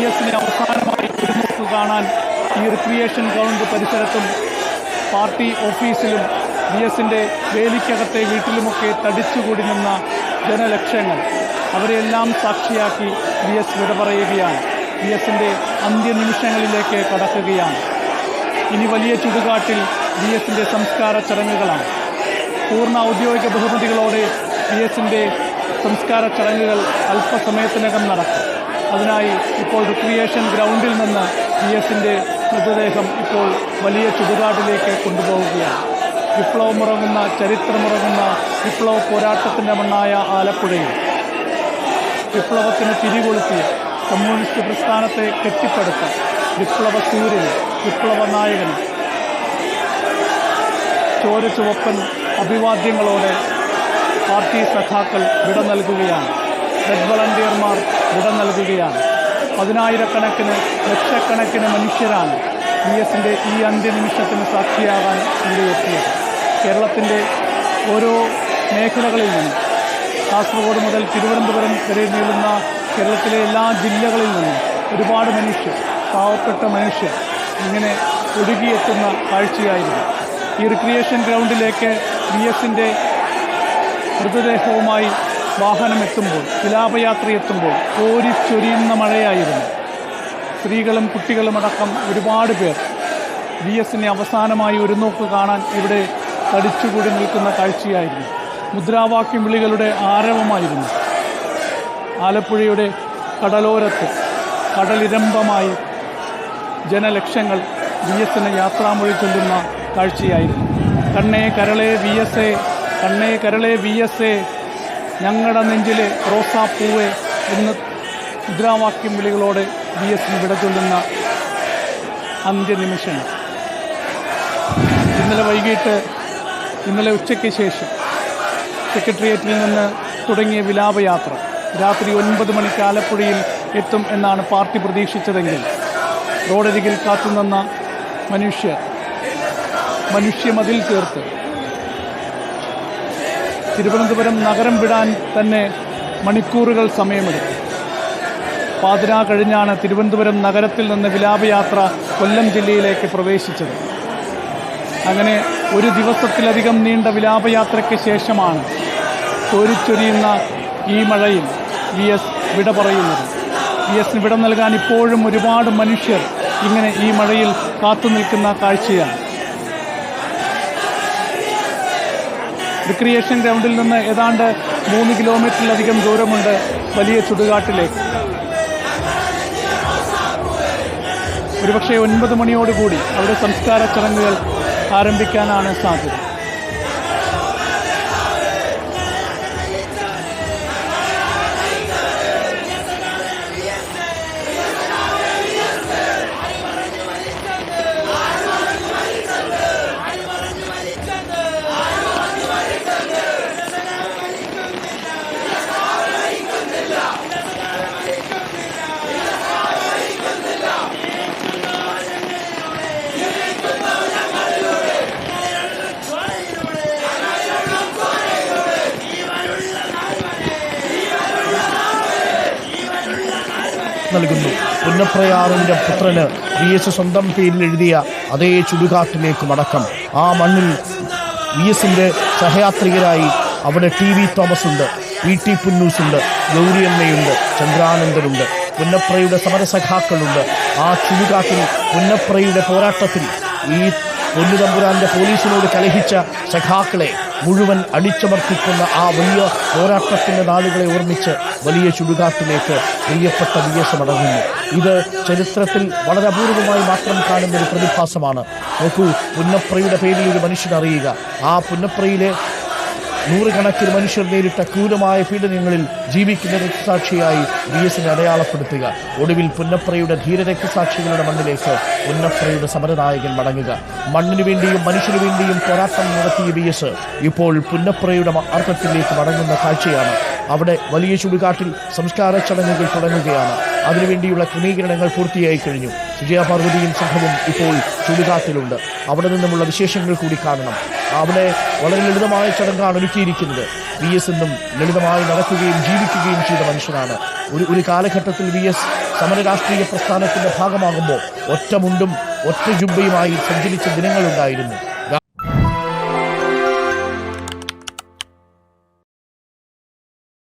V അവസാനമായി ഒരുമുക്ക് കാണാൻ ഈ റിക്രിയേഷൻ ഗ്രൗണ്ട് പരിസരത്തും പാർട്ടി ഓഫീസിലും വി എസിന്റെ വേലിക്കകത്തെ വീട്ടിലുമൊക്കെ തടിച്ചുകൂടി നിന്ന ജനലക്ഷങ്ങൾ അവരെല്ലാം സാക്ഷിയാക്കി വി എസ് വിട പറയുകയാണ്. വി എസിന്റെ അന്ത്യനിമിഷങ്ങളിലേക്ക് കടക്കുകയാണ്. ഇനി വലിയ ചുടുകാട്ടിൽ വി എസിന്റെ സംസ്കാര ചടങ്ങുകളാണ്. പൂർണ ഔദ്യോഗിക ബഹുമതികളോടെ വി എസിന്റെ സംസ്കാര ചടങ്ങുകൾ അല്പസമയത്തിനകം നടക്കും. അതിനായി ഇപ്പോൾ റിക്രിയേഷൻ ഗ്രൗണ്ടിൽ നിന്ന് പി എസിന്റെ മൃതദേഹം ഇപ്പോൾ വലിയ ചുടുകാട്ടിലേക്ക് കൊണ്ടുപോവുകയാണ്. വിപ്ലവമുറങ്ങുന്ന ചരിത്രമുറങ്ങുന്ന വിപ്ലവ പോരാട്ടത്തിന്റെ മണ്ണായ ആലപ്പുഴയിൽ വിപ്ലവത്തിന് തിരികൊളുത്തിയ കമ്മ്യൂണിസ്റ്റ് പ്രസ്ഥാനത്തെ കെട്ടിപ്പടുത്ത വിപ്ലവ സൂര്യൻ വിപ്ലവ നായകൻ ചോര ചുവപ്പൻ അഭിവാദ്യങ്ങളോടെ പാർട്ടി സഖാക്കൾ വിട നൽകുകയാണ്. റെഡ് വളണ്ടിയർമാർ വിട നൽകുകയാണ്. പതിനായിരക്കണക്കിന് ലക്ഷക്കണക്കിന് മനുഷ്യരാണ് വി എസിന്റെ ഈ അന്ത്യനിമിഷത്തിന് സാക്ഷിയാകാൻ ഇവിടെ എത്തിയത് കേരളത്തിന്റെ ഓരോ മേഖലകളിൽ നിന്നും കാസർഗോഡ് മുതൽ തിരുവനന്തപുരം വരെ നീളുന്ന കേരളത്തിലെ എല്ലാ ജില്ലകളിൽ നിന്നും ഒരുപാട് മനുഷ്യർ പാവപ്പെട്ട മനുഷ്യർ ഇങ്ങനെ ഒഴുകിയെത്തുന്ന കാഴ്ചയായിരുന്നു. ഈ റിക്രിയേഷൻ ഗ്രൗണ്ടിലേക്ക് വി എസിന്റെ മൃതദേഹവുമായി വാഹനമെത്തുമ്പോൾ വിലാപയാത്ര എത്തുമ്പോൾ കോരിച്ചൊരിയുന്ന മഴയായിരുന്നു. സ്ത്രീകളും കുട്ടികളുമടക്കം ഒരുപാട് പേർ. വി എസിനെ അവസാനമായി ഒരു നോക്ക് കാണാൻ ഇവിടെ തടിച്ചുകൂടി നിൽക്കുന്ന കാഴ്ചയായിരുന്നു. മുദ്രാവാക്യം വിളികളുടെ ആരവമായിരുന്നു. ആലപ്പുഴയുടെ കടലോരത്ത് കടലിരമ്പമായി ജനലക്ഷങ്ങൾ വി എസിന് യാത്രാമൊഴി ചൊല്ലുന്ന കാഴ്ചയായിരുന്നു. കണ്ണേ കരളെ വി എസ് എ കണ്ണേ കരളെ വി എസ് എ ഞങ്ങളുടെ നെഞ്ചിലെ റോസാപ്പൂവ് എന്ന് മുദ്രാവാക്യം വിളികളോട് ബി എസ് പി വിട ചൊല്ലുന്ന അന്ത്യനിമിഷങ്ങൾ ഇന്നലെ വൈകിട്ട് ഇന്നലെ ഉച്ചയ്ക്ക് ശേഷം സെക്രട്ടേറിയറ്റിൽ നിന്ന് തുടങ്ങിയ വിലാപയാത്ര രാത്രി ഒൻപത് മണിക്ക് ആലപ്പുഴയിൽ എത്തും എന്നാണ് പാർട്ടി പ്രതീക്ഷിച്ചതെങ്കിൽ റോഡരികിൽ കാത്തുനിന്ന മനുഷ്യർ മനുഷ്യമതിൽ തീർത്ത് തിരുവനന്തപുരം നഗരം വിടാൻ തന്നെ മണിക്കൂറുകൾ സമയമെടുത്തു പാതിര കഴിഞ്ഞാണ് തിരുവനന്തപുരം നഗരത്തിൽ നിന്ന് വിലാപയാത്ര കൊല്ലം ജില്ലയിലേക്ക് പ്രവേശിച്ചത്. അങ്ങനെ ഒരു ദിവസത്തിലധികം നീണ്ട വിലാപയാത്രയ്ക്ക് ശേഷമാണ് കോരിച്ചൊരിയുന്ന ഈ മഴയിൽ വി എസ് വിട പറയുന്നത്. വി എസിന് വിട നൽകാൻ ഇപ്പോഴും ഒരുപാട് മനുഷ്യർ ഇങ്ങനെ ഈ മഴയിൽ കാത്തു നിൽക്കുന്ന കാഴ്ചയാണ്. റിക്രിയേഷൻ ഗ്രൗണ്ടിൽ നിന്ന് ഏതാണ്ട് മൂന്ന് കിലോമീറ്ററിലധികം ദൂരമുണ്ട് വലിയ ചുടുകാട്ടിലേക്ക്. ഒരുപക്ഷെ ഒൻപത് മണിയോടുകൂടി അവിടെ സംസ്കാര ചടങ്ങുകൾ ആരംഭിക്കാനാണ് സാധ്യത. നൽകുന്നു. പുന്നപ്രയാറിന്റെ പുത്രന് വി എസ് സ്വന്തം പേരിൽ എഴുതിയ അതേ ചുടുകാട്ടിലേക്ക് മടക്കം. ആ മണ്ണിൽ വി എസിന്റെ സഹയാത്രികരായി അവിടെ ടി വി തോമസ് ഉണ്ട് പി ടി പുന്നൂസ് ഉണ്ട് ഗൗരിയമ്മയുണ്ട് ചന്ദ്രാനന്ദനുണ്ട് പുന്നപ്രയുടെ സമരസഖാക്കളുണ്ട്. ആ ചുടുകാട്ടിൽ പുന്നപ്രയുടെ പോരാട്ടത്തിൽ ഈ പൊന്നുതമ്പുരാന്റെ പോലീസിനോട് കലഹിച്ച സഖാക്കളെ മുഴുവൻ അടിച്ചമർത്തിക്കുന്ന ആ വലിയ പോരാട്ടത്തിന്റെ നാളുകളെ ഓർമ്മിച്ച് വലിയ ചുടുകാട്ടിലേക്ക് പ്രിയപ്പെട്ട വി എസ് മടങ്ങുന്നു ഇത് ചരിത്രത്തിൽ വളരെ അപൂർവമായി മാത്രം കാണുന്ന ഒരു പ്രതിഭാസമാണ്. നോക്കൂ പുന്നപ്രയുടെ പേരിൽ ഒരു മനുഷ്യൻ അറിയുക. ആ പുന്നപ്രയിലെ നൂറുകണക്കിന് മനുഷ്യർ നേരിട്ട ക്രൂരമായ പീഡനങ്ങളിൽ ജീവിക്കുന്ന രക്തസാക്ഷിയായി വി എസിനെ അടയാളപ്പെടുത്തുക. ഒടുവിൽ പുന്നപ്രയുടെ ധീരരക്തസാക്ഷികളുടെ മണ്ണിലേക്ക് പുന്നപ്രയുടെ സമരനായകൻ മടങ്ങുക. മണ്ണിനു വേണ്ടിയും മനുഷ്യനു വേണ്ടിയും പോരാട്ടം നടത്തിയ വി എസ് ഇപ്പോൾ പുന്നപ്രയുടെ അർത്ഥത്തിലേക്ക് മടങ്ങുന്ന കാഴ്ചയാണ്. അവിടെ വലിയ ചുടുകാട്ടിൽ സംസ്കാര ചടങ്ങുകൾ തുടങ്ങുകയാണ്. അതിനുവേണ്ടിയുള്ള ക്രമീകരണങ്ങൾ പൂർത്തിയായി കഴിഞ്ഞു. സുജയ പാർവതിയും സംഘവും ഇപ്പോൾ ചുടുകാട്ടിലുണ്ട്. അവിടെ നിന്നുമുള്ള വിശേഷങ്ങൾ കൂടി കാണണം. അവിടെ വളരെ ലളിതമായ ചടങ്ങാണ് ഒരുക്കിയിരിക്കുന്നത്. വി എസ് എന്നും ലളിതമായി നടക്കുകയും ജീവിക്കുകയും ചെയ്ത മനുഷ്യനാണ്. ഒരു ഒരു കാലഘട്ടത്തിൽ വി എസ് സമരരാഷ്ട്രീയ പ്രസ്ഥാനത്തിന്റെ ഭാഗമാകുമ്പോൾ ഒറ്റ മുണ്ടും ഒറ്റ ജുബയുമായി സഞ്ചരിച്ച ദിനങ്ങളുണ്ടായിരുന്നു